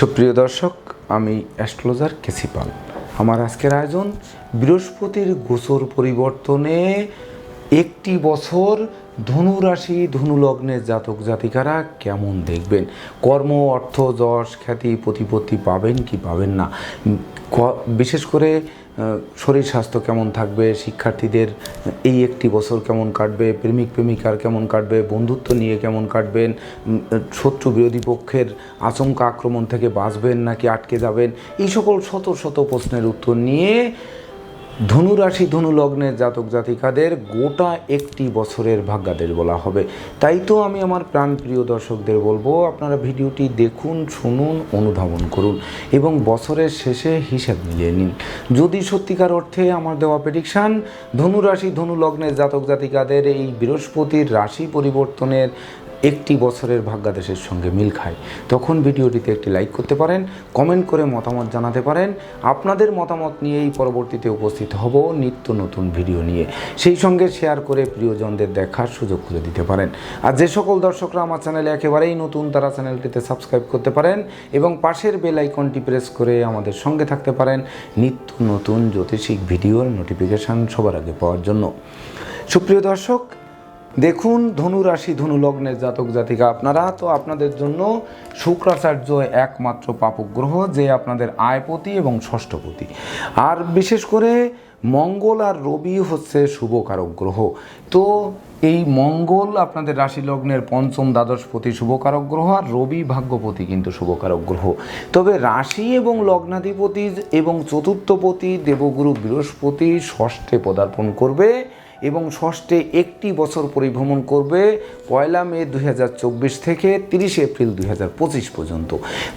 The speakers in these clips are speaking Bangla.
সুপ্রিয় দর্শক, আমি অ্যাস্ট্রোলজার কেসিপাল আমার আজকের আয়োজন বৃহস্পতির গোসর পরিবর্তনে একটি বছর ধনু রাশি ধনু লগ্নের জাতক জাতিকারা কেমন দেখবেন? কর্ম, অর্থ, যশ, খ্যাতি, প্রতিপত্তি পাবেন কি পাবেন না? বিশেষ করে শরীর স্বাস্থ্য কেমন থাকবে, শিক্ষার্থীদের এই একটি বছর কেমন কাটবে, প্রেমিক প্রেমিকার কেমন কাটবে, বন্ধুত্ব নিয়ে কেমন কাটবেন শত্রু বিরোধী পক্ষের আচমকা আক্রমণ থেকে বাঁচবেন নাকি আটকে যাবেন, এই সকল শত শত প্রশ্নের উত্তর নিয়ে ধনু রাশি ধনু লগ্নের জাতক জাতিকাদের গোটা একটি বছরের ভাগ্যাদের বলা হবে। তাই তো আমি আমার প্রাণপ্রিয় দর্শকদের বলব, আপনারা ভিডিওটি দেখুন, শুনুন, অনুধাবন করুন এবং বছরের শেষে হিসাব মিলিয়ে নিন। যদি সত্যিকার অর্থে আমার দেওয়া প্রেডিকশান ধনু রাশি ধনু লগ্নের জাতক জাতিকাদের এই বৃহস্পতির রাশি পরিবর্তনের একটি বছরের ভাগ্যাদেশের সঙ্গে মিল খায়। তখন ভিডিওটিতে একটি লাইক করতে পারেন কমেন্ট করে মতামত জানাতে পারেন। আপনাদের মতামত নিয়েই পরবর্তীতে উপস্থিত হব নিত্য নতুন ভিডিও নিয়ে। সেই সঙ্গে শেয়ার করে প্রিয়জনদের দেখার সুযোগ করে দিতে পারেন। আর যে সকল দর্শকরা আমার চ্যানেলে একেবারেই নতুন, তারা চ্যানেলটিতে সাবস্ক্রাইব করতে পারেন এবং পাশের বেল আইকনটি প্রেস করে আমাদের সঙ্গে থাকতে পারেন নিত্য নতুন জ্যোতিষিক ভিডিওর নোটিফিকেশান সবার আগে পাওয়ার জন্য। সুপ্রিয় দর্শক দেখুন, ধনু রাশি, ধনু লগ্নের জাতক, জাতিকা আপনারা। তো আপনাদের জন্য শুক্রাচার্য একমাত্র পাপক গ্রহ, যে আপনাদের আয়পতি এবং ষষ্ঠপতি। আর বিশেষ করে মঙ্গল আর রবি হচ্ছে শুভকারক গ্রহ। তো এই মঙ্গল আপনাদের রাশি লগ্নের পঞ্চম দ্বাদশপতি শুভকারক গ্রহ, আর রবি ভাগ্যপতি কিন্তু শুভকারক গ্রহ। তবে রাশি এবং লগ্নাধিপতি এবং চতুর্থপতি দেবগুরু বৃহস্পতি ষষ্ঠে পদার্পণ করবে। এবং ষষ্ঠে একটি বছর পরিভ্রমণ করবে পয়লা মে দু হাজার চব্বিশ থেকে তিরিশে এপ্রিল দুই হাজার পঁচিশ পর্যন্ত।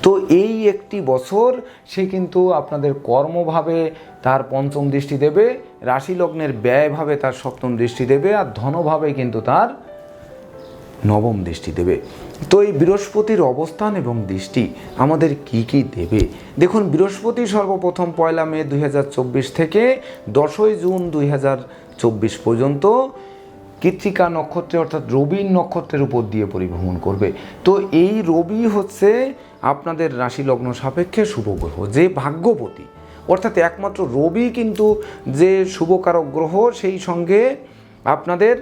তো এই একটি বছর সে কিন্তু আপনাদের কর্মভাবে তার পঞ্চম দৃষ্টি দেবে রাশি লগ্নের ব্যয়ভাবে তার সপ্তম দৃষ্টি দেবে, আর ধনভাবে কিন্তু তার নবম দৃষ্টি দেবে। তো এই বৃহস্পতির অবস্থান এবং দৃষ্টি আমাদের কি কি দেবে? দেখুন, বৃহস্পতি সর্বপ্রথম পয়লা মে দুই হাজার চব্বিশ থেকে দশই জুন দুই পর্যন্ত কৃত্তিকা নক্ষত্রে অর্থাৎ রবির নক্ষত্রের উপর দিয়ে পরিভ্রমণ করবে। তো এই রবি হচ্ছে আপনাদের রাশি লগ্ন সাপেক্ষে শুভ গ্রহ, যে ভাগ্যপতি। অর্থাৎ একমাত্র রবি কিন্তু যে শুভকারক গ্রহ, সেই সঙ্গে আপনাদের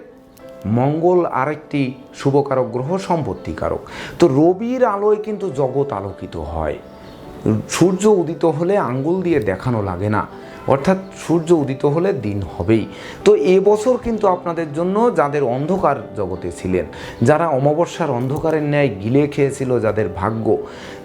মঙ্গল আরেকটি শুভকারক গ্রহ, সম্পত্তিকারক। তো রবির আলোয় কিন্তু জগৎ আলোকিত হয়। সূর্য উদিত হলে আঙ্গুল দিয়ে দেখানো লাগে না। অর্থাৎ সূর্য উদিত হলে দিন হবেই। তো এবছর কিন্তু আপনাদের জন্য যাদের অন্ধকার জগতে ছিলেন, যারা অমাবস্যার অন্ধকারের ন্যায় গিলে খেয়েছিল যাদের ভাগ্য,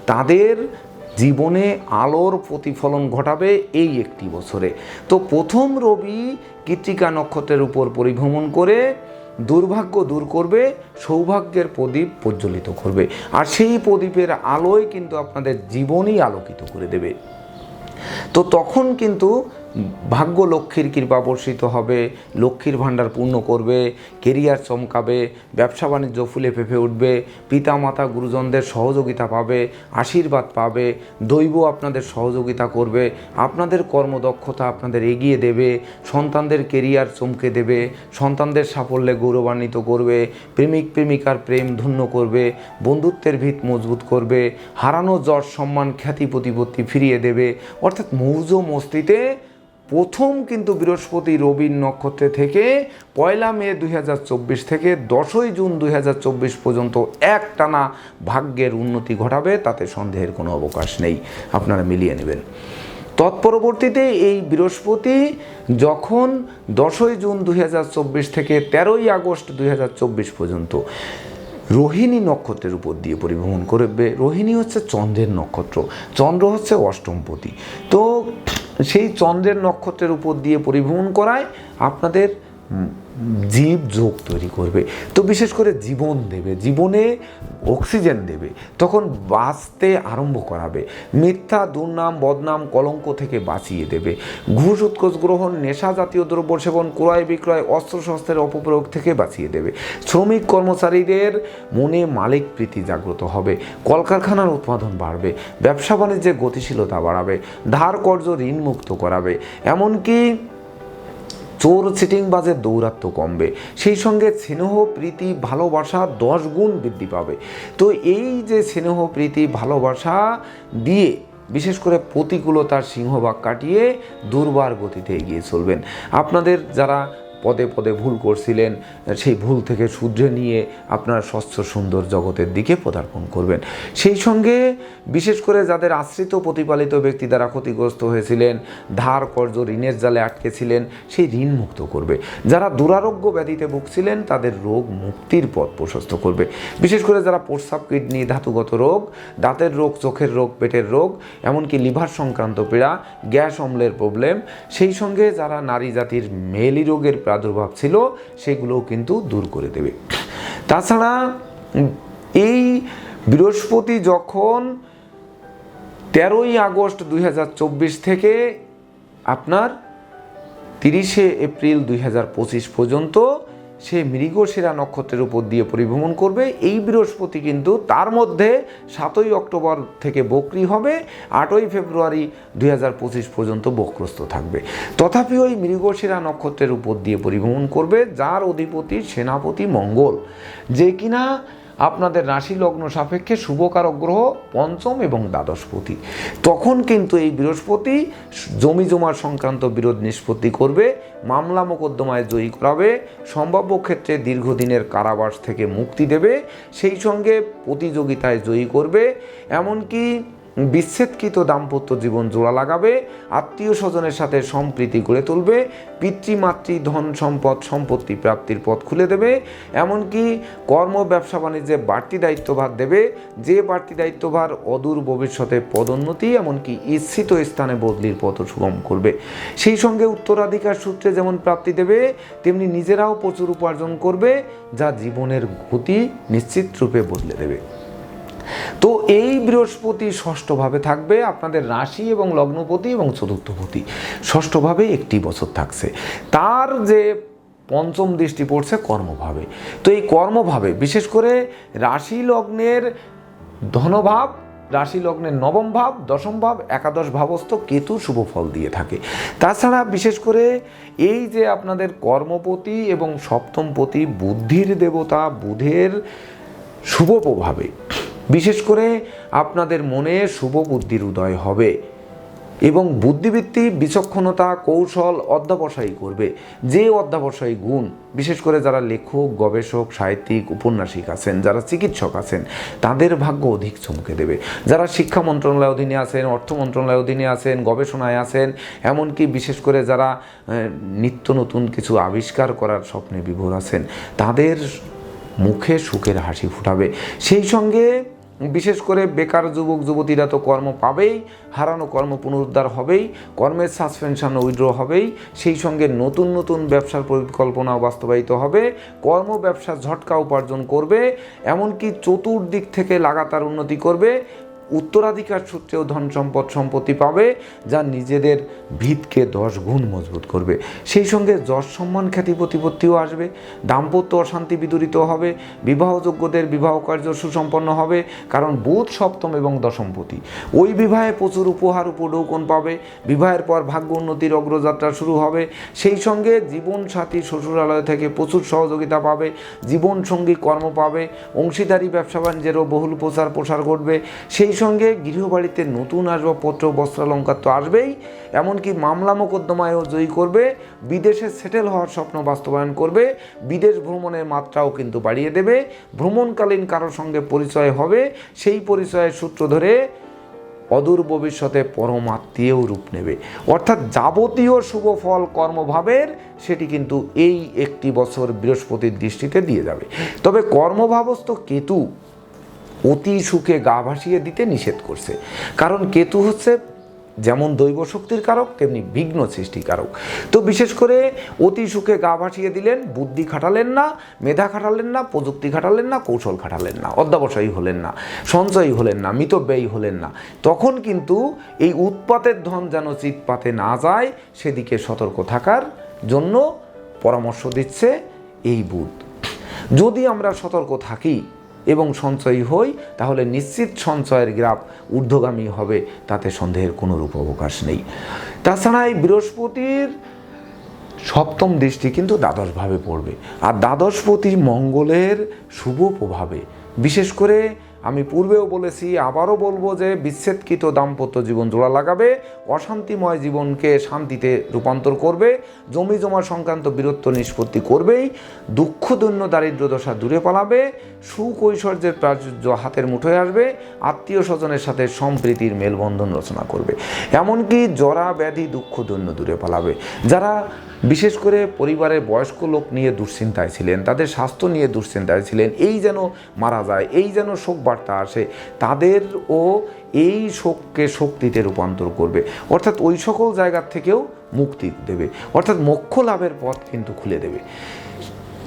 তাদের জীবনে আলোর প্রতিফলন ঘটাবে এই একটি বছরে। তো প্রথম রবি কৃত্তিকা নক্ষত্রের উপর পরিভ্রমণ করে দুর্ভাগ্য দূর করবে, সৌভাগ্যের প্রদীপ প্রজ্বলিত করবে। আর সেই প্রদীপের আলোয় কিন্তু আপনাদের জীবনই আলোকিত করে দেবে। তো তখন কিন্তু ভাগ্য লক্ষ্মীর কৃপা বর্ষিত হবে, লক্ষ্মীর ভাণ্ডার পূর্ণ করবে, কেরিয়ার চমকাবে, ব্যবসা বাণিজ্য ফুলে ফেঁপে উঠবে পিতা মাতা গুরুজনদের সহযোগিতা পাবে, আশীর্বাদ পাবে, দৈব আপনাদের সহযোগিতা করবে, আপনাদের কর্মদক্ষতা আপনাদের এগিয়ে দেবে, সন্তানদের কেরিয়ার চমকে দেবে, সন্তানদের সাফল্যে গৌরবান্বিত করবে, প্রেমিক প্রেমিকার প্রেম ধন্য করবে, বন্ধুত্বের ভিত মজবুত করবে, হারানো যশ সম্মান খ্যাতি প্রতিপত্তি ফিরিয়ে দেবে, অর্থাৎ মৌজ মস্তিতে প্রথম কিন্তু বৃহস্পতি রবির নক্ষত্রে থেকে পয়লা মে দুই হাজার চব্বিশ থেকে দশই জুন দুই হাজার চব্বিশ পর্যন্ত একটানা ভাগ্যের উন্নতি ঘটাবে, তাতে সন্দেহের কোনো অবকাশ নেই। আপনারা মিলিয়ে নেবেন। তৎপরবর্তীতে এই বৃহস্পতি যখন দশই জুন দুই হাজার চব্বিশ থেকে তেরোই আগস্ট দুই হাজার চব্বিশ পর্যন্ত রোহিণী নক্ষত্রের উপর দিয়ে পরিভ্রমণ করবে। রোহিণী হচ্ছে চন্দ্রের নক্ষত্র, চন্দ্র হচ্ছে অষ্টমপতি। তো সেই চন্দ্রের নক্ষত্রের উপর দিয়ে পরিভ্রমণ করায় আপনাদের জীব যোগ তৈরি করবে। তো বিশেষ করে জীবন দেবে, জীবনে অক্সিজেন দেবে, তখন বাঁচতে আরম্ভ করাবে। মিথ্যা, দুর্নাম, বদনাম, কলঙ্ক থেকে বাঁচিয়ে দেবে। ঘুষ, উৎকোষ, গ্রহণ, নেশা জাতীয় দ্রব্য সেবন, ক্রয় বিক্রয় অস্ত্রশস্ত্রের অপপ্রয়োগ থেকে বাঁচিয়ে দেবে। শ্রমিক কর্মচারীদের মনে মালিক প্রীতি জাগ্রত হবে। কলকারখানার উৎপাদন বাড়বে, ব্যবসা বাণিজ্যে গতিশীলতা বাড়াবে, ধার কর্য ঋণ মুক্ত করাবে। এমনকি চোর চিটিংবাজের দৌরাত্ম কমবে। সেই সঙ্গে স্নেহ, প্রীতি, ভালোবাসা দশ গুণ বৃদ্ধি পাবে। তো এই যে স্নেহ, প্রীতি, ভালোবাসা দিয়ে বিশেষ করে প্রতিকূলতার সিংহভাগ কাটিয়ে দুর্বার গতিতে এগিয়ে চলবেন। আপনাদের যারা পদে পদে ভুল করছিলেন, সেই ভুল থেকে শুধরে নিয়ে আপনার স্বচ্ছ সুন্দর জগতের দিকে পদার্পণ করবেন। সেই সঙ্গে বিশেষ করে যাদের আশ্রিত প্রতিপালিত ব্যক্তি দ্বারা ক্ষতিগ্রস্ত হয়েছিলেন, ধার কর্য ঋণের জালে আটকেছিলেন, সেই ঋণ মুক্ত করবে। যারা দুরারোগ্য ব্যাধিতে ভুগছিলেন, তাদের রোগ মুক্তির পথ প্রশস্ত করবে। বিশেষ করে যারা প্রস্রাব কিডনি, ধাতুগত রোগ, দাঁতের রোগ, চোখের রোগ, পেটের রোগ, এমনকি লিভার সংক্রান্ত পীড়া, গ্যাস অম্লের প্রবলেম, সেই সঙ্গে যারা নারী জাতির মেলি রোগের প্রাদুর্ভাব ছিল, সেগুলোও কিন্তু দূর করে দেবে। তাছাড়া এই বৃহস্পতি যখন তেরোই আগস্ট দুই হাজার চব্বিশ থেকে আপনার তিরিশে এপ্রিল দুই পঁচিশ পর্যন্ত সে মৃগশিরা নক্ষত্রের উপর দিয়ে পরিভ্রমণ করবে। এই বৃহস্পতি কিন্তু তার মধ্যে সাতই অক্টোবর থেকে বকরি হবে, আটই ফেব্রুয়ারি দুই হাজার পঁচিশ পর্যন্ত বক্রস্ত থাকবে। তথাপি ওই মৃগশিরা নক্ষত্রের উপর দিয়ে পরিভ্রমণ করবে, যার অধিপতি সেনাপতি মঙ্গল। যে কিনা আপনাদের রাশি লগ্ন সাপেক্ষে শুভকারক গ্রহ, পঞ্চম এবং দ্বাদশপতি তখন কিন্তু এই বৃহস্পতি জমি জমার সংক্রান্ত বিরোধ নিষ্পত্তি করবে, মামলা মোকদ্দমায় জয়ী করাবে, সম্ভাব্য ক্ষেত্রে দীর্ঘদিনের কারাবাস থেকে মুক্তি দেবে, সেই সঙ্গে প্রতিযোগিতায় জয়ী করবে, এমনকি বিচ্ছেদকৃত দাম্পত্য জীবন জোড়া লাগাবে, আত্মীয় স্বজনের সাথে সম্প্রীতি গড়ে তুলবে পিতৃমাতৃ ধন, সম্পদ, সম্পত্তি প্রাপ্তির পথ খুলে দেবে। এমনকি কর্ম, ব্যবসা, বাণিজ্যে বাড়তি দায়িত্বভার দেবে। যে বাড়তি দায়িত্বভার অদূর ভবিষ্যতে পদোন্নতি, এমনকি ইচ্ছিত স্থানে বদলির পথ সুগম করবে। সেই সঙ্গে উত্তরাধিকার সূত্রে যেমন প্রাপ্তি দেবে, তেমনি নিজেরাও প্রচুর উপার্জন করবে, যা জীবনের গতি নিশ্চিত রূপে বদলে দেবে। তো এই বৃহস্পতি ষষ্ঠভাবে থাকবে আপনাদের রাশি এবং লগ্নপতি এবং চতুর্থপতি। ষষ্ঠভাবে একটি বছর থাকছে। তার যে পঞ্চম দৃষ্টি পড়ছে কর্মভাবে। তো এই কর্মভাবে, বিশেষ করে রাশি লগ্নের ধনভাব, রাশি লগ্নের নবম ভাব, দশম ভাব, একাদশ ভাবস্থ কেতু শুভ ফল দিয়ে থাকে। তাছাড়া বিশেষ করে এই যে আপনাদের কর্মপতি এবং সপ্তমপতি, বুদ্ধির দেবতা, বুধের শুভ প্রভাবে। বিশেষ করে আপনাদের মনে শুভ বুদ্ধির উদয় হবে এবং বুদ্ধিবৃত্তি, বিচক্ষণতা, কৌশল অধ্যাবসায়ী করবে। যে অধ্যাবসায়ী গুণ, বিশেষ করে যারা লেখক, গবেষক, সাহিত্যিক, উপন্যাসিক আছেন, যারা চিকিৎসক আছেন, তাদের ভাগ্য অধিক চমকে দেবে। যারা শিক্ষা মন্ত্রণালয় অধীনে আছেন, অর্থ মন্ত্রণালয় অধীনে আছেন, গবেষণায় আছেন, এমনকি বিশেষ করে যারা নিত্য নতুন কিছু আবিষ্কার করার স্বপ্নে বিভোর আছেন, তাদের মুখে সুখের হাসি ফুটাবে। সেই সঙ্গে বিশেষ করে বেকার যুবক, যুবতীরা তো কর্ম পাবেই, হারানো কর্ম পুনরুদ্ধার হবেই, কর্মের সাসপেনশন উইড্র হবেই, সেই সঙ্গে নতুন নতুন ব্যবসার পরিকল্পনাও বাস্তবায়িত হবে, কর্ম ব্যবসা ঝটকা উপার্জন করবে, এমনকি চতুর্দিক থেকে লাগাতার উন্নতি করবে উত্তরাধিকার সূত্রেও ধন সম্পদ সম্পত্তি পাবে, যা নিজেদের ভিতকে দশ গুণ মজবুত করবে। সেই সঙ্গে যশ সম্মান খ্যাতি প্রতিপত্তিও আসবে, দাম্পত্য অশান্তি বিদূরিত হবে, বিবাহযোগ্যদের বিবাহ কার্য সুসম্পন্ন হবে, কারণ বুধ সপ্তম এবং দশমপতি ওই বিবাহে প্রচুর উপহার উপঢৌকন পাবে, বিবাহের পর ভাগ্য উন্নতির অগ্রযাত্রা শুরু হবে। সেই সঙ্গে জীবন সাথী শ্বশুরালয় থেকে প্রচুর সহযোগিতা পাবে, জীবন সঙ্গী কর্ম পাবে, অংশীদারি, ব্যবসা বাণিজ্যেরও বহুল প্রচার প্রসার ঘটবে। সেই সঙ্গে গৃহবাড়িতে নতুন আসবাবপত্র, বস্ত্রালঙ্কার তো আসবেই। এমনকি মামলা মোকদ্দমায়ও জয়ী করবে। বিদেশে সেটেল হওয়ার স্বপ্ন বাস্তবায়ন করবে। বিদেশ ভ্রমণের মাত্রাও কিন্তু বাড়িয়ে দেবে। ভ্রমণকালীন কারোর সঙ্গে পরিচয় হবে, সেই পরিচয়ের সূত্র ধরে অদূর ভবিষ্যতে পরমাত্মীয় রূপ নেবে। অর্থাৎ যাবতীয় শুভ ফল কর্মভাবের সেটি কিন্তু এই একটি বছর বৃহস্পতির দৃষ্টিতে দিয়ে যাবে। তবে কর্মভাবস্থ কেতু অতি সুখে গা ভাসিয়ে দিতে নিষেধ করছে। কারণ কেতু হচ্ছে যেমন দৈব শক্তির কারক, তেমনি বিঘ্ন সৃষ্টিকারক তো বিশেষ করে অতি সুখে গা ভাসিয়ে দিলেন, বুদ্ধি খাটালেন না, মেধা খাটালেন না, প্রযুক্তি খাটালেন না, কৌশল খাটালেন না, অধ্যাবসায়ী হলেন না, সঞ্চয়ী হলেন না মিতব্যয়ী হলেন না। তখন কিন্তু এই উৎপাতের ধন যেন চিৎপাতে না যায়, সেদিকে সতর্ক থাকার জন্য পরামর্শ দিচ্ছে এই বুধ। যদি আমরা সতর্ক থাকি এবং সঞ্চয়ী হই, তাহলে নিশ্চিত সঞ্চয়ের গ্রাফ ঊর্ধ্বগামী হবে, তাতে সন্দেহের কোনো রূপ অবকাশ নেই। তাছাড়া এই বৃহস্পতির সপ্তম দৃষ্টি কিন্তু দ্বাদশভাবে পড়বে। আর দ্বাদশপতি মঙ্গলের শুভ প্রভাবে, বিশেষ করে আমি পূর্বেও বলেছি, আবারও বলব যে বিচ্ছেদকৃত দাম্পত্য জীবন জোড়া লাগাবে, অশান্তিময় জীবনকে শান্তিতে রূপান্তর করবে, জমি জমা সংক্রান্ত বীরত্ব নিষ্পত্তি করবেই দুঃখদন্য দারিদ্র দশা দূরে পালাবে, সুকৈশর্যের প্রাচুর্য হাতের মুঠোয় আসবে, আত্মীয় স্বজনের সাথে সম্প্রীতির মেলবন্ধন রচনা করবে। এমনকি জরা, ব্যাধি দুঃখদন্য দূরে পালাবে। যারা বিশেষ করে পরিবারের বয়স্ক লোক নিয়ে দুশ্চিন্তায় ছিলেন, তাদের স্বাস্থ্য নিয়ে দুশ্চিন্তায় ছিলেন, এই যেন মারা যায়, এই যেন শোক বার্তা আসে, তাদেরও এই শোককে শক্তিতে রূপান্তর করবে। অর্থাৎ ওই সকল জায়গার থেকেও মুক্তি দেবে। অর্থাৎ মোক্ষ লাভের পথ কিন্তু খুলে দেবে।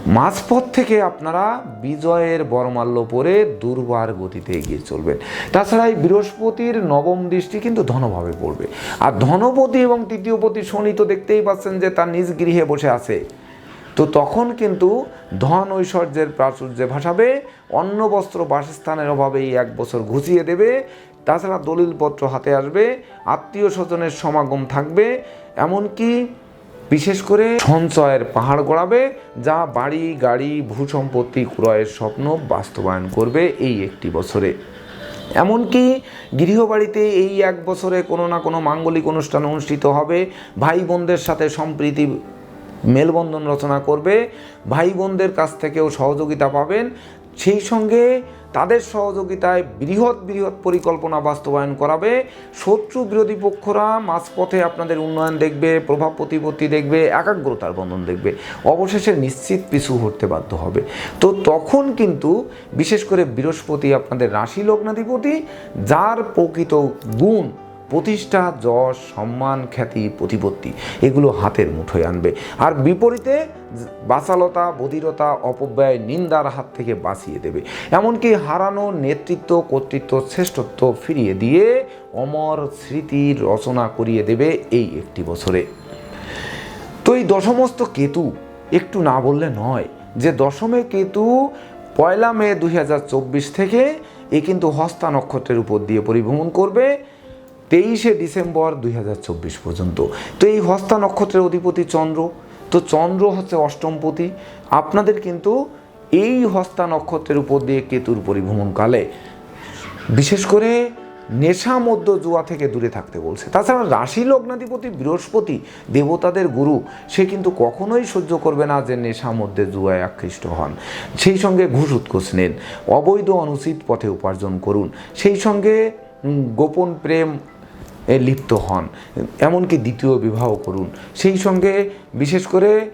মাঝপথ থেকে আপনারা বিজয়ের বরমাল্য পরে দুর্বার গতিতে এগিয়ে চলবেন। তাছাড়া এই বৃহস্পতির নবম দৃষ্টি কিন্তু ধনভাবে পড়বে। আর ধনপতি এবং তৃতীয়পতি শনি তো দেখতেই পাচ্ছেন যে তার নিজ গৃহে বসে আছে। তো তখন কিন্তু ধন ঐশ্বর্যের প্রাচুর্যে ভাসাবে, অন্ন, বস্ত্র, বাসস্থানের অভাবে এই এক বছর ঘুষিয়ে দেবে। তাছাড়া দলিলপত্র হাতে আসবে, আত্মীয় স্বজনের সমাগম থাকবে। এমনকি বিশেষ করে সঞ্চয়ের পাহাড় গড়াবে, যা বাড়ি, গাড়ি, ভূসম্পত্তি ক্রয়ের স্বপ্ন বাস্তবায়ন করবে এই একটি বছরে। এমনকি গৃহবাড়িতে এই এক বছরে কোনো না কোনো মাঙ্গলিক অনুষ্ঠান অনুষ্ঠিত হবে। ভাই বোনদের সাথে সম্প্রীতি মেলবন্ধন রচনা করবে। ভাই বোনদের কাছ থেকেও সহযোগিতা পাবেন। সেই সঙ্গে তাদের সহযোগিতায় বৃহৎ বৃহৎ পরিকল্পনা বাস্তবায়ন করাবে। শত্রু বিরোধী পক্ষরা মাঝপথে আপনাদের উন্নয়ন দেখবে, প্রভাব প্রতিপত্তি দেখবে, একাগ্রতার বন্ধন দেখবে। অবশেষে নিশ্চিত পিছু হতে বাধ্য হবে। তো তখন কিন্তু বিশেষ করে বৃহস্পতি আপনাদের রাশি লগ্নাধিপতি, যার প্রকৃত গুণ প্রতিষ্ঠা, যশ, সম্মান, খ্যাতি, প্রতিপত্তি এগুলো হাতের মুঠোয় আনবে। আর বিপরীতে বাসালতা বধিরতা, অপব্যয়, নিন্দার হাত থেকে বাঁচিয়ে দেবে। এমনকি হারানো নেতৃত্ব, কর্তৃত্ব, শ্রেষ্ঠত্ব ফিরিয়ে দিয়ে অমর স্মৃতির রচনা করিয়ে দেবে এই একটি বছরে। তো এই দশমস্ত কেতু একটু না বললে নয় যে দশমে কেতু পয়লা মে দুই হাজার চব্বিশ থেকে এ কিন্তু হস্তা নক্ষত্রের উপর দিয়ে পরিভ্রমণ করবে। তেইশে ডিসেম্বর দুই হাজার চব্বিশ পর্যন্ত। তো এই হস্তা নক্ষত্রের অধিপতি চন্দ্র। তো চন্দ্র হচ্ছে অষ্টমপতি আপনাদের কিন্তু এই হস্তা নক্ষত্রের উপর দিয়ে কেতুর পরিভ্রমণকালে বিশেষ করে নেশা মধ্য জুয়া থেকে দূরে থাকতে বলছে। তাছাড়া রাশি লগ্নাধিপতি বৃহস্পতি দেবতাদের গুরু, সে কিন্তু কখনোই সহ্য করবে না যে নেশা মধ্যে জুয়ায় আকৃষ্ট হন। সেই সঙ্গে ঘুষ উৎকোষ নেন। অবৈধ অনুচিত পথে উপার্জন করুন। সেই সঙ্গে গোপন প্রেম লিপ্ত হন। এমনকি দ্বিতীয় বিবাহ করুন। সেই সঙ্গে বিশেষ করে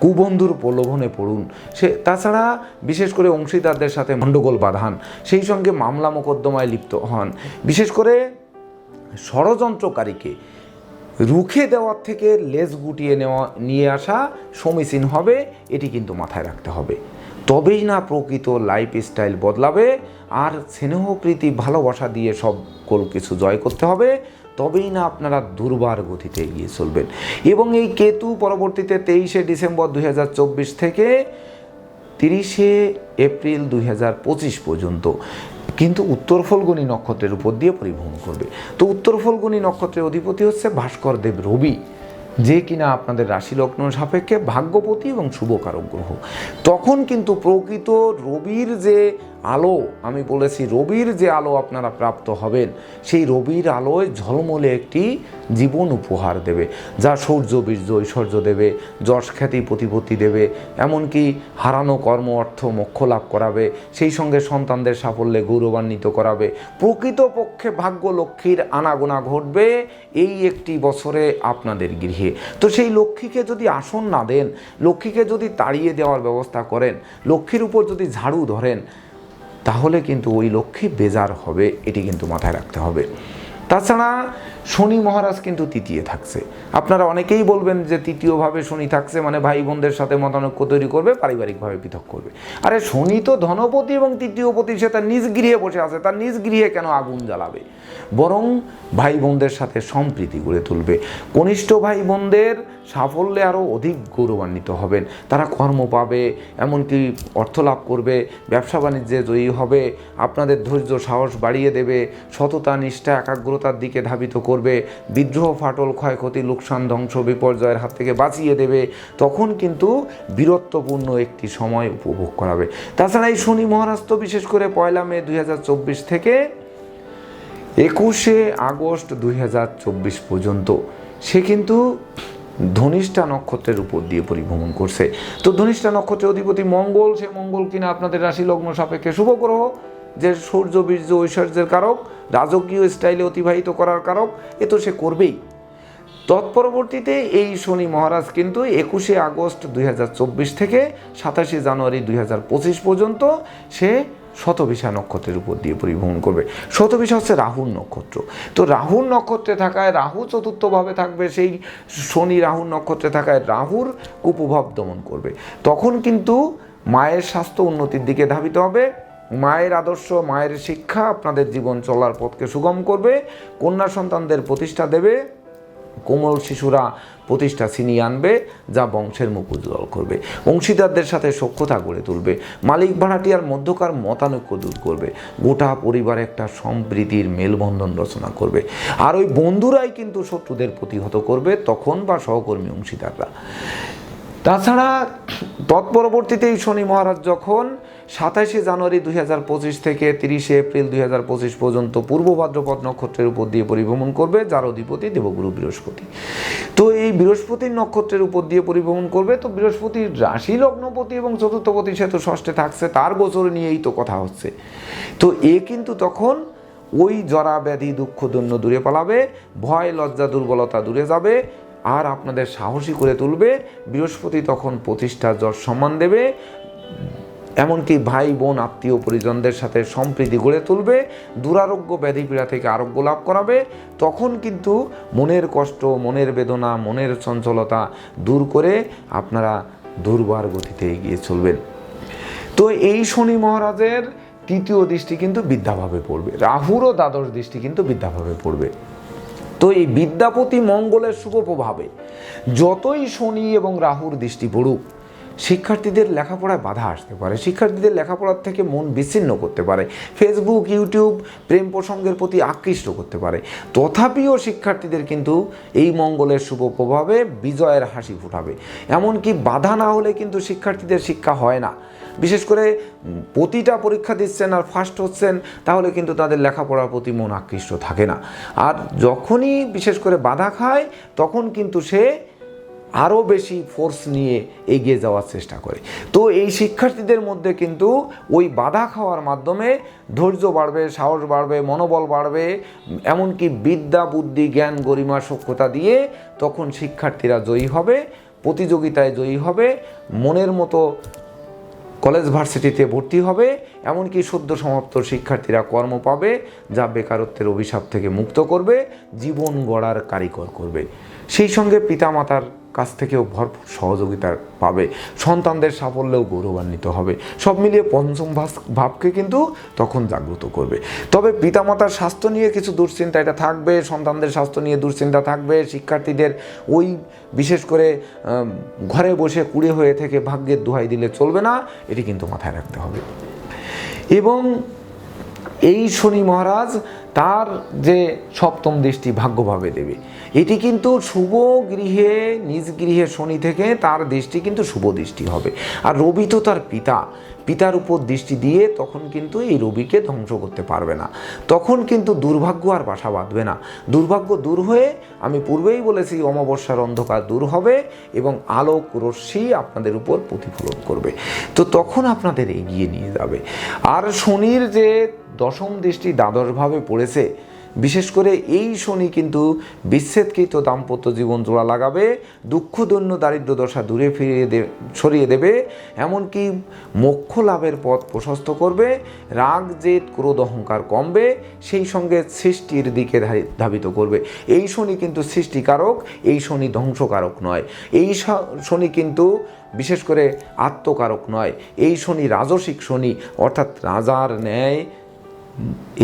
কুবন্ধুর প্রলোভনে পড়ুন। সে, তাছাড়া বিশেষ করে অংশীদারদের সাথে গণ্ডগোল বাঁধান। সেই সঙ্গে মামলা মোকদ্দমায় লিপ্ত হন। বিশেষ করে ষড়যন্ত্রকারীকে রুখে দেওয়ার থেকে লেজ গুটিয়ে নেওয়া, নিয়ে আসা সমীচীন হবে, এটি কিন্তু মাথায় রাখতে হবে। তবেই না প্রকৃত লাইফ স্টাইল বদলাবে। আর স্নেহ, প্রীতি, ভালোবাসা দিয়ে সকল কিছু জয় করতে হবে। তবেই না আপনারা দুর্বার গতিতে এগিয়ে চলবেন। এবং এই কেতু পরবর্তীতে তেইশে ডিসেম্বর দুই হাজার চব্বিশ থেকে তিরিশে এপ্রিল দুই হাজার পঁচিশ পর্যন্ত। কিন্তু উত্তর ফলগুনি নক্ষত্রের উপর দিয়ে পরিভ্রমণ করবে। তো উত্তর ফলগুনি নক্ষত্রের অধিপতি হচ্ছে ভাস্কর দেব রবি। যে কিনা আপনাদের রাশি লগ্ন সাপেক্ষে ভাগ্যপতি এবং শুভকারক গ্রহ। তখন কিন্তু প্রকৃত রবির যে আলো, আমি বলেছি রবির যে আলো আপনারা প্রাপ্ত হবেন, সেই রবির আলোয় ঝলমলে একটি জীবন উপহার দেবে, যা সৌর্য, বীর্য, ঐশ্বর্য দেবে, যশ খ্যাতি, প্রতিপত্তি দেবে, এমনকি হারানো কর্ম, অর্থ, মোক্ষ লাভ করাবে, সেই সঙ্গে সন্তানদের সাফল্যে গৌরবান্বিত করাবে, প্রকৃতপক্ষে ভাগ্য লক্ষ্মীর আনাগোনা ঘটবে এই একটি বছরে আপনাদের গৃহে। তো সেই লক্ষ্মীকে যদি আসন না দেন, লক্ষ্মীকে যদি তাড়িয়ে দেওয়ার ব্যবস্থা করেন, লক্ষ্মীর উপর যদি ঝাড়ু ধরেন তাহলে কিন্তু ওই লক্ষ্যে বেজার হবে এটি কিন্তু মাথায় রাখতে হবে। তাছাড়া শনি মহারাজ কিন্তু তৃতীয় থাকছে। আপনারা অনেকেই বলবেন যে তৃতীয়ভাবে শনি থাকছে মানে ভাই বোনদের সাথে মতানৈক্য তৈরি করবে, পারিবারিকভাবে পৃথক করবে। আরে শনি তো ধনপতি এবং তৃতীয়পতি, সে তার নিজ গৃহে বসে আছে, তার নিজ গৃহে কেন আগুন জ্বালাবে? বরং ভাই বোনদের সাথে সম্প্রীতি গড়ে তুলবে। কনিষ্ঠ ভাই বোনদের সাফল্যে আরও অধিক গৌরবান্বিত হবেন। তারা কর্ম পাবে, এমনকি অর্থ লাভ করবে, ব্যবসা বাণিজ্যে জয়ী হবে। আপনাদের ধৈর্য, সাহস বাড়িয়ে দেবে। সততা, নিষ্ঠা, একাগ্রতার দিকে ধাবিত করবে করবে, বিদ্রোহ ফাটল, ক্ষয়ক্ষতি, লোকসান, ধ্বংস, বিপর্যয়ের হাত থেকে বাঁচিয়ে দেবে, তখন কিন্তু বীরত্বপূর্ণ একটি সময় উপভোগ করাবে। তাছাড়া এই শনি মহারাজ তো বিশেষ করে পয়লা মে দুই হাজার চব্বিশ থেকে একুশে আগস্ট দুই হাজার চব্বিশ পর্যন্ত সে কিন্তু ধনিষ্ঠা নক্ষত্রের উপর দিয়ে পরিভ্রমণ করছে। তো ধনিষ্ঠা নক্ষত্রের অধিপতি মঙ্গল, সে মঙ্গল কিনা আপনাদের রাশি লগ্ন সাপেক্ষে শুভ গ্রহ, যে সূর্য, বীর্য, ঐশ্বর্যের কারক রাজকীয় স্টাইলে অতিবাহিত করার কারক এ তো সে করবেই। তৎপরবর্তীতে এই শনি মহারাজ কিন্তু একুশে আগস্ট দুই হাজার চব্বিশ থেকে সাতাশে জানুয়ারি দুই হাজার পঁচিশ পর্যন্ত সে শতবিশা নক্ষত্রের উপর দিয়ে পরিভ্রমণ করবে। শতবিশা হচ্ছে রাহুর নক্ষত্র। তো রাহুর নক্ষত্রে থাকায় রাহু চতুর্থভাবে থাকবে, সেই শনি রাহুর নক্ষত্রে থাকায় রাহুর কুপ্রভাব দমন করবে। তখন কিন্তু মায়ের স্বাস্থ্য উন্নতির দিকে ধাবিত হবে। মায়ের আদর্শ, মায়ের শিক্ষা আপনাদের জীবন চলার পথকে সুগম করবে। কন্যা সন্তানদের প্রতিষ্ঠা দেবে। কোমল শিশুরা প্রতিষ্ঠা ছিনিয়ে আনবে, যা বংশের মুখ উজ্জ্বল করবে। অংশীদারদের সাথে সখ্যতা গড়ে তুলবে। মালিক ভাড়াটিয়ার মধ্যকার মতানৈক্য দূর করবে। গোটা পরিবার একটা সম্প্রীতির মেলবন্ধন রচনা করবে। আর ওই বন্ধুরাই কিন্তু শত্রুদের প্রতিহত করবে, তখন বা সহকর্মী অংশীদাররা। তাছাড়া তৎপরবর্তীতে এই শনি মহারাজ যখন সাতাশে জানুয়ারি দু হাজার পঁচিশ থেকে তিরিশে এপ্রিল দু হাজার পঁচিশ পর্যন্ত পূর্ব ভাদ্রপদ নক্ষত্রের উপর দিয়ে পরিভ্রমণ করবে, যার অধিপতি দেবগুরু বৃহস্পতি। তো এই বৃহস্পতির নক্ষত্রের উপর দিয়ে পরিভ্রমণ করবে, তো বৃহস্পতির রাশি লগ্নপতি এবং চতুর্থপতি সে তো ষষ্ঠে থাকছে, তার গোচর নিয়েই তো কথা হচ্ছে। তো এ কিন্তু তখন ওই জরা ব্যাধি দুঃখ দূরে পালাবে, ভয়, লজ্জা, দুর্বলতা দূরে যাবে আর আপনাদের সাহসী করে তুলবে, বৃহস্পতি তখন প্রতিষ্ঠা যশ সম্মান দেবে। এমনকি ভাই, বোন, আত্মীয় পরিজনদের সাথে সম্প্রীতি গড়ে তুলবে, দুরারোগ্য ব্যাধি পীড়া থেকে আরোগ্য লাভ করাবে। তখন কিন্তু মনের কষ্ট, মনের বেদনা, মনের চঞ্চলতা দূর করে আপনারা দুর্বার গতিতে এগিয়ে চলবেন। তো এই শনি মহারাজের তৃতীয় দৃষ্টি কিন্তু বিদ্যাভাবে পড়বে। রাহুরও দ্বাদশ দৃষ্টি কিন্তু বিদ্যাভাবে পড়বে। তো এই বিদ্যাপতি মঙ্গলের শুভ প্রভাবে যতই শনি এবং রাহুর দৃষ্টি পড়ুক, শিক্ষার্থীদের লেখাপড়ায় বাধা আসতে পারে। শিক্ষার্থীদের লেখাপড়ার থেকে মন বিচ্ছিন্ন করতে পারে। ফেসবুক ইউটিউব প্রেম প্রসঙ্গের প্রতি আকৃষ্ট করতে পারে। তথাপিও শিক্ষার্থীদের কিন্তু এই মঙ্গলের শুভ প্রভাবে বিজয়ের হাসি ফুটাবে। এমনকি বাধা না হলে কিন্তু শিক্ষার্থীদের শিক্ষা হয় না। বিশেষ করে প্রতিটা পরীক্ষা দিচ্ছেন আর ফার্স্ট হচ্ছেন, তাহলে কিন্তু তাদের লেখাপড়ার প্রতি মন আকৃষ্ট থাকে না। আর যখনই বিশেষ করে বাধা খায়, তখন কিন্তু সে আরও বেশি ফোর্স নিয়ে এগিয়ে যাওয়ার চেষ্টা করে। তো এই শিক্ষার্থীদের মধ্যে কিন্তু ওই বাধা খাওয়ার মাধ্যমে ধৈর্য বাড়বে, সাহস বাড়বে, মনোবল বাড়বে, এমনকি বিদ্যা, বুদ্ধি, জ্ঞান, গরিমা সক্ষতা দিয়ে তখন শিক্ষার্থীরা জয়ী হবে, প্রতিযোগিতায় জয়ী হবে, মনের মতো কলেজ ভার্সিটিতে ভর্তি হবে, এমনকি সদ্য সমাপ্ত শিক্ষার্থীরা কর্ম পাবে, যা বেকারত্বের অভিশাপ থেকে মুক্ত করবে, জীবন গড়ার কারিকর করবে। সেই সঙ্গে পিতামাতার কাছ থেকেও ভরপুর সহযোগিতা পাবে। সন্তানদের সাফল্যেও গৌরবান্বিত হবে। সব মিলিয়ে পঞ্চম ভাবকে কিন্তু তখন জাগ্রত করবে। তবে পিতামাতার স্বাস্থ্য নিয়ে কিছু দুশ্চিন্তা এটা থাকবে, সন্তানদের স্বাস্থ্য নিয়ে দুশ্চিন্তা থাকবে, শিক্ষার্থীদের ওই বিশেষ করে ঘরে বসে কুড়ে হয়ে থেকে ভাগ্যের দোহাই দিলে চলবে না, এটি কিন্তু মাথায় রাখতে হবে। এবং এই শনি মহারাজ তার যে সপ্তম দৃষ্টি ভাগ্যভাবে দেবে। এটি কিন্তু শুভ গৃহে, নিজ গৃহে শনি থেকে তার দৃষ্টি কিন্তু শুভ দৃষ্টি হবে। আর রবি তো তার পিতা। পিতার উপর দৃষ্টি দিয়ে তখন কিন্তু এই রবিকে ধ্বংস করতে পারবে না। তখন কিন্তু দুর্ভাগ্য আর বাসা বাঁধবে না। দুর্ভাগ্য দূর হয়ে, আমি পূর্বেই বলেছি, অমাবস্যার অন্ধকার দূর হবে এবং আলোক রশ্মি আপনাদের উপর প্রতিফলন করবে। তো তখন আপনাদের এগিয়ে নিয়ে যাবে। আর শনির যে দশম দৃষ্টি দ্বাদশভাবে পড়েছে বিশেষ করে এই শনি কিন্তু বিচ্ছেদকৃত দাম্পত্য জীবন জোড়া লাগাবে দুঃখ দৈন্য দারিদ্র দশা দূরে ফিরিয়ে দে, সরিয়ে দেবে, এমনকি মোক্ষ লাভের পথ প্রশস্ত করবে, রাগ, জেদ, ক্রোধ, অহংকার কমবে, সেই সঙ্গে সৃষ্টির দিকে ধাবিত করবে। এই শনি কিন্তু সৃষ্টিকারক, এই শনি ধ্বংসকারক নয়। এই শনি কিন্তু বিশেষ করে আত্মকারক নয়। এই শনি রাজসিক শনি, অর্থাৎ রাজার ন্যায়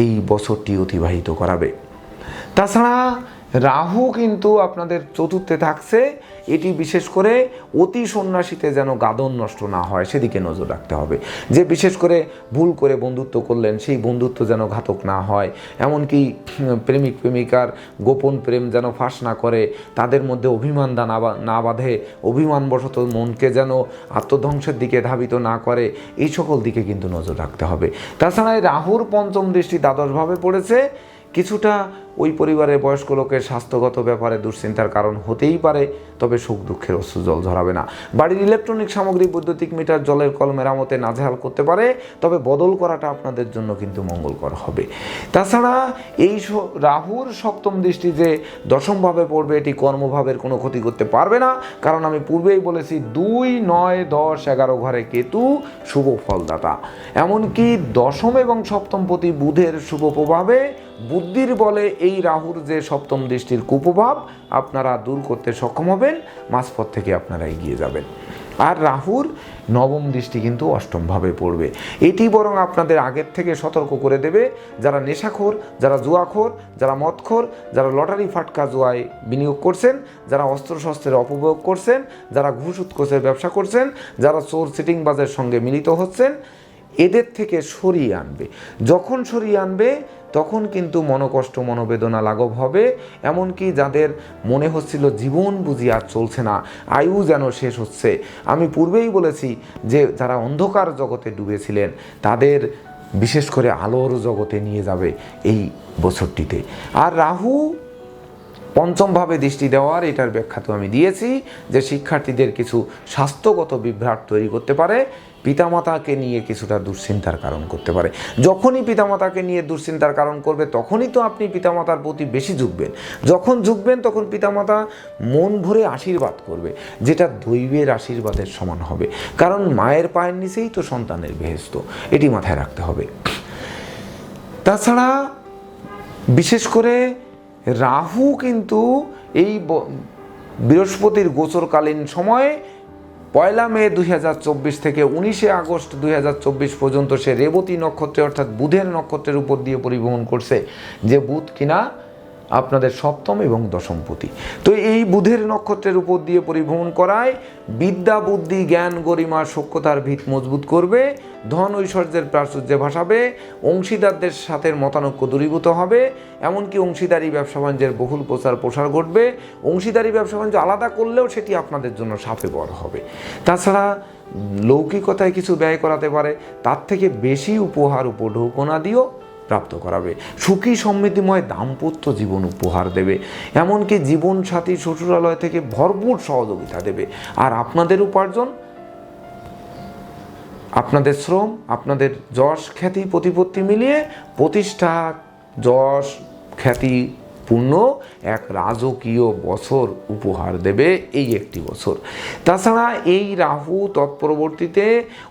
এই বছরটি অতিবাহিত করাবে। তাছাড়া রাহু কিন্তু আপনাদের চতুর্থে থাকছে। এটি বিশেষ করে অতি সন্ন্যাসীতে যেন গাদন নষ্ট না হয়, সেদিকে নজর রাখতে হবে। যে বিশেষ করে ভুল করে বন্ধুত্ব করলেন, সেই বন্ধুত্ব যেন ঘাতক না হয়। এমনকি প্রেমিক, প্রেমিকার গোপন প্রেম যেন ফাঁস না করে, তাদের মধ্যে অভিমান দা না বাঁধে, অভিমানবশত মনকে যেন আত্মধ্বংসের দিকে ধাবিত না করে, এই সকল দিকে কিন্তু নজর রাখতে হবে। তাছাড়া রাহুর পঞ্চম দৃষ্টি দ্বাদশভাবে পড়েছে। কিছুটা ওই পরিবারের বয়স্ক লোকের স্বাস্থ্যগত ব্যাপারে দুশ্চিন্তার কারণ হতেই পারে, তবে সুখ দুঃখের অশ্রু জল ঝরাবে না। বাড়ির ইলেকট্রনিক সামগ্রী, বৈদ্যুতিক মিটার, জলের কল মেরামতে নাজেহাল করতে পারে, তবে বদল করাটা আপনাদের জন্য কিন্তু মঙ্গলকর হবে। তাছাড়া এই রাহুর সপ্তম দৃষ্টি যে দশমভাবে পড়বে, এটি কর্মভাবের কোনো ক্ষতি করতে পারবে না। কারণ আমি পূর্বেই বলেছি, দুই, নয়, দশ, এগারো ঘরে কেতু শুভ ফলদাতা। এমনকি দশম এবং সপ্তম প্রতি বুধের শুভ প্রভাবে বুদ্ধির বলে এই রাহুর যে সপ্তম দৃষ্টির কুপ্রভাব, আপনারা দূর করতে সক্ষম হবেন, মাঝপথ থেকে আপনারা এগিয়ে যাবেন। আর রাহুর নবম দৃষ্টি কিন্তু অষ্টমভাবে পড়বে। এটি বরং আপনাদের আগের থেকে সতর্ক করে দেবে, যারা নেশাখোর, যারা জুয়াখোর, যারা মদখোর, যারা লটারি ফাটকা জুয়ায় বিনিয়োগ করছেন, যারা অস্ত্রশস্ত্রের অপপ্রয়োগ করছেন, যারা ঘুষ উৎকোচের ব্যবসা করছেন, যারা চোর সিটিংবাজের সঙ্গে মিলিত হচ্ছেন, এদের থেকে সরিয়ে আনবে। যখন সরিয়ে আনবে তখন কিন্তু মনোকষ্ট, মনোবেদনা লাঘব হবে। এমনকি যাদের মনে হচ্ছিল জীবন বুঝি আর চলছে না, আয়ু যেন শেষ হচ্ছে। আমি পূর্বেই বলেছি যে, যারা অন্ধকার জগতে ডুবেছিলেন, তাদের বিশেষ করে আলোর জগতে নিয়ে যাবে এই বছরটিতে। আর রাহু পঞ্চমভাবে দৃষ্টি দেওয়ার, এটার ব্যাখ্যা তো আমি দিয়েছি যে, শিক্ষার্থীদের কিছু স্বাস্থ্যগত বিভ্রাট তৈরি করতে পারে। পিতামাতাকে নিয়ে কিছুটা দুশ্চিন্তার কারণ করতে পারে। যখনই পিতামাতাকে নিয়ে দুশ্চিন্তার কারণ করবে, তখনই তো আপনি পিতামাতার প্রতি বেশি ঝুঁকবেন। যখন ঝুঁকবেন, তখন পিতামাতা মন ভরে আশীর্বাদ করবে, যেটা দৈবের আশীর্বাদের সমান হবে। কারণ মায়ের পায়ের নিচেই তো সন্তানের বেহেস্ত এটি মাথায় রাখতে হবে। তাছাড়া বিশেষ করে রাহু কিন্তু এই বৃহস্পতির গোচরকালীন সময়ে পয়লা মে দুই হাজার চব্বিশ থেকে উনিশে আগস্ট দুই হাজার চব্বিশ পর্যন্ত সে রেবতী নক্ষত্রে অর্থাৎ বুধের নক্ষত্রের উপর দিয়ে পরিবহন করছে। যে বুধ কিনা আপনাদের সপ্তম এবং দশমপতি তো এই বুধের নক্ষত্রের উপর দিয়ে পরিভ্রমণ করায় বিদ্যা, বুদ্ধি, জ্ঞান, গরিমা সক্ষতার ভিত মজবুত করবে, ধন ঐশ্বর্যের প্রাচুর্যে ভাসাবে, অংশীদারদের সাথে মতানৈক্য দূরীভূত হবে, এমনকি অংশীদারি ব্যবসা বাণিজ্যের বহুল প্রচার প্রসার ঘটবে। অংশীদারি ব্যবসা বাণিজ্য আলাদা করলেও সেটি আপনাদের জন্য সাপে বড় হবে। তাছাড়া লৌকিকতায় কিছু ব্যয় করাতে পারে, তার থেকে বেশি উপহার উপঢৌকনা দিয়েও প্রাপ্ত করাবে। সুখী সমৃদ্ধিময় দাম্পত্য জীবন উপহার দেবে। এমনকি জীবনসাথী শ্বশুরালয় থেকে ভরপুর সহযোগিতা দেবে। আর আপনাদের উপার্জন? আপনাদের শ্রম, আপনাদের যশ খ্যাতি প্রতিপত্তি মিলিয়ে প্রতিষ্ঠা, যশ খ্যাতি পূর্ণ এক রাজকীয় বছর উপহার দেবে এই একটি বছর। তাছাড়া এই রাহু তৎপরবর্তীতে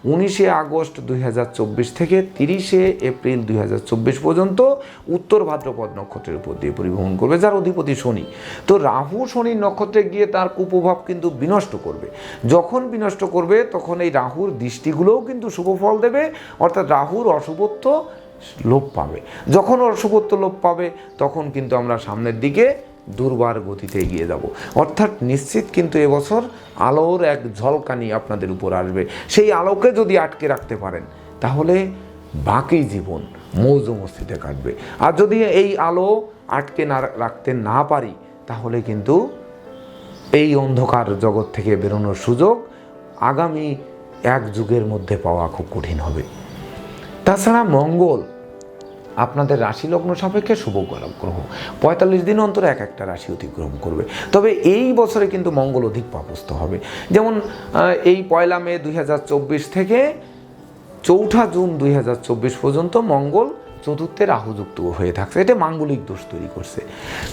উনিশে আগস্ট দুই হাজার চব্বিশ থেকে তিরিশে এপ্রিল দুই হাজার চব্বিশ পর্যন্ত উত্তর ভাদ্রপদ নক্ষত্রের উপর দিয়ে পরিবহন করবে, যার অধিপতি শনি। তো রাহু শনির নক্ষত্রে গিয়ে তার কুপ্রভাব কিন্তু বিনষ্ট করবে। যখন বিনষ্ট করবে, তখন এই রাহুর দৃষ্টিগুলোও কিন্তু শুভ ফল দেবে, অর্থাৎ রাহুর অশুভত্ব লোপ পাবে। যখন অশুভত্ব লোপ পাবে, তখন কিন্তু আমরা সামনের দিকে দুর্বার গতিতে এগিয়ে যাব। অর্থাৎ নিশ্চিত কিন্তু এবছর আলোর এক ঝলকানি আপনাদের উপর আসবে। সেই আলোকে যদি আটকে রাখতে পারেন, তাহলে বাকি জীবন মৌজ মস্তিতে কাটবে। আর যদি এই আলো আটকে না রাখতে না পারি, তাহলে কিন্তু এই অন্ধকার জগৎ থেকে বেরোনোর সুযোগ আগামী এক যুগের মধ্যে পাওয়া খুব কঠিন হবে। তাছাড়া মঙ্গল, আপনাদের রাশি লগ্ন সাপেক্ষে শুভ গ্রহ। পঁয়তাল্লিশ দিন অন্তর এক একটা রাশি অতিক্রম করবে। তবে এই বছরে কিন্তু মঙ্গল অধিক পাপস্থ হবে। যেমন এই পয়লা মে দুই হাজার চব্বিশ থেকে চৌঠা জুন দুই হাজার চব্বিশ পর্যন্ত মঙ্গল চতুর্থে রাহুযুক্ত হয়ে থাকছে। এটা মাঙ্গলিক দোষ তৈরি করছে।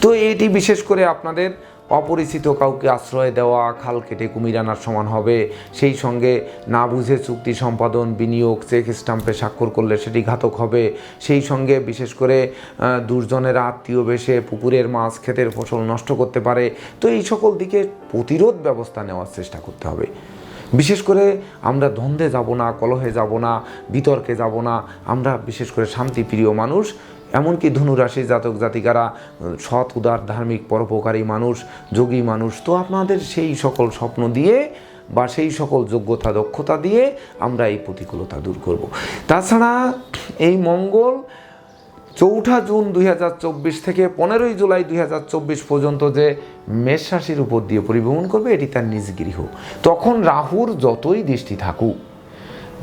তো এটি বিশেষ করে আপনাদের অপরিচিত কাউকে আশ্রয় দেওয়া, খাল কেটে কুমির আনার সমান হবে। সেই সঙ্গে না বুঝে চুক্তি সম্পাদন, বিনিয়োগ, চেক স্টাম্পে স্বাক্ষর করলে সেটি ঘাতক হবে। সেই সঙ্গে বিশেষ করে দুর্জনের আত্মীয় বেশে পুকুরের মাছ, ক্ষেতের ফসল নষ্ট করতে পারে। তো এই সকল দিকে প্রতিরোধ ব্যবস্থা নেওয়ার চেষ্টা করতে হবে। বিশেষ করে আমরা দ্বন্দ্বে যাব না, কলহে যাব না, বিতর্কে যাব না। আমরা বিশেষ করে শান্তিপ্রিয় মানুষ এমনকি ধনুরাশি জাতক জাতিকারা, সৎ, উদার, ধার্মিক, পরোপকারী মানুষ, যোগী মানুষ, তো আপনাদের সেই সকল স্বপ্ন দিয়ে বা সেই সকল যোগ্যতা, দক্ষতা দিয়ে আমরা এই প্রতিকূলতা দূর করব। তাছাড়া এই মঙ্গল চৌঠা জুন দুই হাজার চব্বিশ থেকে পনেরোই জুলাই দুই হাজার চব্বিশ পর্যন্ত যে মেষ রাশির উপর দিয়ে পরিভ্রমণ করবে, এটি তার নিজ গৃহ। তখন রাহুর যতই দৃষ্টি থাকুক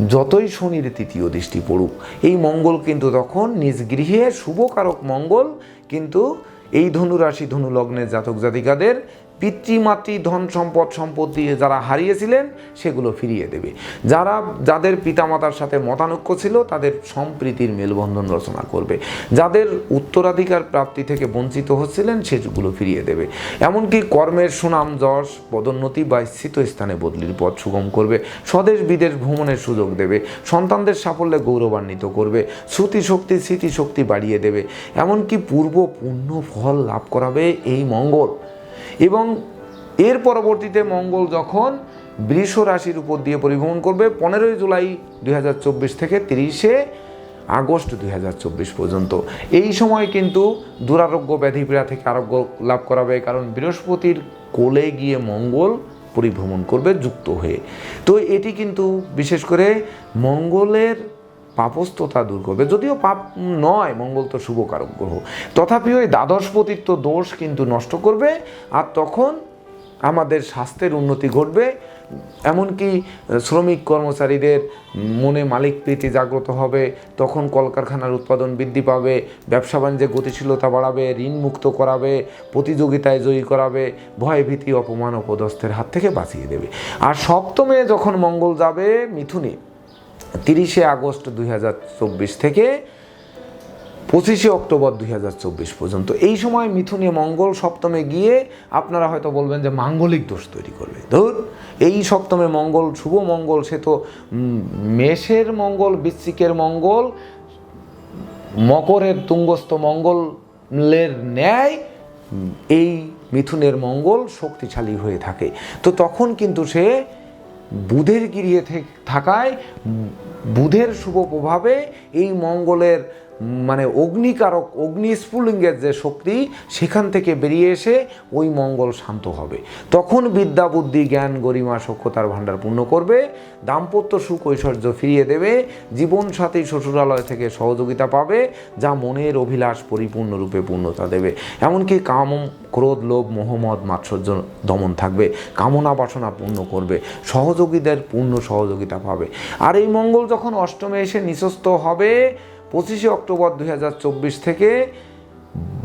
যতই শনির তৃতীয় দৃষ্টি পড়ুক, এই মঙ্গল কিন্তু তখন নিজ গৃহে শুভকারক মঙ্গল কিন্তু এই ধনুরাশি ধনু লগ্নের জাতক জাতিকাদের পিতৃমাতৃ ধন সম্পদ সম্পত্তি যারা হারিয়েছিলেন, সেগুলো ফিরিয়ে দেবে। যারা, যাদের পিতামাতার সাথে মতানৈক্য ছিল, তাদের সম্প্রীতির মেলবন্ধন রচনা করবে। যাদের উত্তরাধিকার প্রাপ্তি থেকে বঞ্চিত হচ্ছিলেন, সেগুলো ফিরিয়ে দেবে। এমনকি কর্মের সুনাম, যশ, পদোন্নতি বা স্থিত স্থানে বদলির পথ সুগম করবে। স্বদেশ, বিদেশ ভ্রমণের সুযোগ দেবে। সন্তানদের সাফল্যে গৌরবান্বিত করবে। শ্রুতি শক্তি স্মৃতিশক্তি বাড়িয়ে দেবে। এমনকি পূর্ব পুণ্য ফল লাভ করাবে এই মঙ্গল। এবং এর পরবর্তীতে মঙ্গল যখন বৃষ রাশির উপর দিয়ে পরিভ্রমণ করবে, পনেরোই জুলাই দুই হাজার চব্বিশ থেকে তিরিশে আগস্ট দুই হাজার চব্বিশ পর্যন্ত। এই সময় কিন্তু দুরারোগ্য ব্যাধিপীড়া থেকে আরোগ্য লাভ করাবে, কারণ বৃহস্পতির কোলে গিয়ে মঙ্গল পরিভ্রমণ করবে যুক্ত হয়ে। তো এটি কিন্তু বিশেষ করে মঙ্গলের পাপস্থতা দূর করবে। যদিও পাপ নয়, মঙ্গল তো শুভকারক গ্রহ। তথাপিও এই দ্বাদশপতিত্ব দোষ কিন্তু নষ্ট করবে, আর তখন আমাদের স্বাস্থ্যের উন্নতি ঘটবে। এমনকি শ্রমিক কর্মচারীদের মনে মালিক প্রীতি জাগ্রত হবে, তখন কলকারখানার উৎপাদন বৃদ্ধি পাবে, ব্যবসা বাণিজ্যে গতিশীলতা বাড়াবে, ঋণ মুক্ত করাবে, প্রতিযোগিতায় জয়ী করাবে ভয় ভীতি অপমান, অপদস্থের হাত থেকে বাঁচিয়ে দেবে। আর সপ্তমে যখন মঙ্গল যাবে, মিথুনে। তিরিশে আগস্ট দুই হাজার চব্বিশ থেকে পঁচিশে অক্টোবর দুই হাজার চব্বিশ পর্যন্ত। এই সময় মিথুনে মঙ্গল সপ্তমে গিয়ে আপনারা হয়তো বলবেন যে মাঙ্গলিক দোষ তৈরি করবে ধর, এই সপ্তমে মঙ্গল, শুভ মঙ্গল, সে তো মেষের মঙ্গল, বৃশ্চিকের মঙ্গল, মকরের তুঙ্গস্থ মঙ্গলের ন্যায় এই মিথুনের মঙ্গল শক্তিশালী হয়ে থাকে। তো তখন কিন্তু সে বুধের গিরিয়ে থেকে থাকায় বুধের শুভ প্রভাবে এই মঙ্গলের মানে অগ্নিকারক, অগ্নি স্ফুলিঙ্গের যে শক্তি, সেখান থেকে বেরিয়ে এসে ওই মঙ্গল শান্ত হবে। তখন বিদ্যা, বুদ্ধি, জ্ঞান, গরিমা সক্ষতার ভাণ্ডার পূর্ণ করবে। দাম্পত্য সুখ, ঐশ্বর্য ফিরিয়ে দেবে। জীবনসাথী শ্বশুরালয় থেকে সহযোগিতা পাবে, যা মনের অভিলাষ পরিপূর্ণরূপে পূর্ণতা দেবে। এমনকি কাম, ক্রোধ, লোভ মোহাম্মদ মাৎসর্য দমন থাকবে। কামনা বাসনা পূর্ণ করবে। সহযোগীদের পূর্ণ সহযোগিতা পাবে। আর এই মঙ্গল যখন অষ্টমে এসে নিঃস্ত হবে পঁচিশে অক্টোবর দু হাজার চব্বিশ থেকে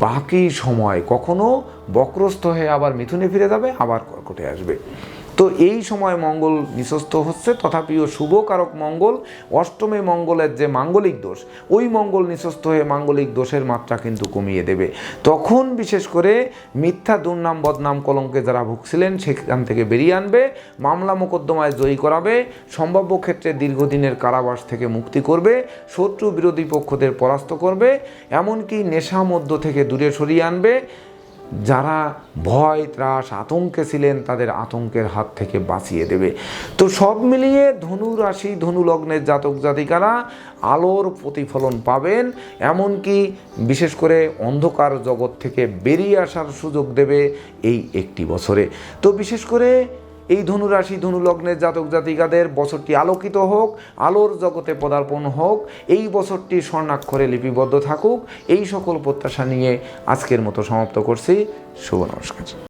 বাকি সময় কখনো বক্রস্থ হয়ে আবার মিথুনে ফিরে যাবে, আবার কর্কটে আসবে। তো এই সময় মঙ্গল নিঃস্ত হচ্ছে। তথাপিও শুভকারক মঙ্গল, অষ্টমে মঙ্গলের যে মাঙ্গলিক দোষ, ওই মঙ্গল নিঃস্ত হয়ে মাঙ্গলিক দোষের মাত্রা কিন্তু কমিয়ে দেবে। তখন বিশেষ করে মিথ্যা, দুর্নাম, বদনাম, কলঙ্কে যারা ভুগছিলেন, সেখান থেকে বেরিয়ে আনবে, মামলা মোকদ্দমায় জয়ী করাবে, সম্ভাব্য ক্ষেত্রে দীর্ঘদিনের কারাবাস থেকে মুক্তি করবে, শত্রু বিরোধী পক্ষদের পরাস্ত করবে, এমনকি নেশা মধ্য থেকে দূরে সরিয়ে আনবে যারা ভয়, ত্রাস, আতঙ্কে ছিলেন, তাদের আতঙ্কের হাত থেকে বাঁচিয়ে দেবে। তো সব মিলিয়ে ধনু রাশি ধনু লগ্নের জাতক জাতিকারা আলোর প্রতিফলন পাবেন। এমনকি বিশেষ করে অন্ধকার জগৎ থেকে বেরিয়ে আসার সুযোগ দেবে এই একটি বছরে। তো বিশেষ করে এই ধনুরাশি, ধনুলগ্নের জাতক জাতিকাদের বছরটি আলোকিত হোক, আলোর জগতে পদার্পণ হোক, এই বছরটি স্বর্ণাক্ষরে লিপিবদ্ধ থাকুক, এই সকল প্রত্যাশা নিয়ে আজকের মতো সমাপ্ত করছি। শুভ নমস্কার।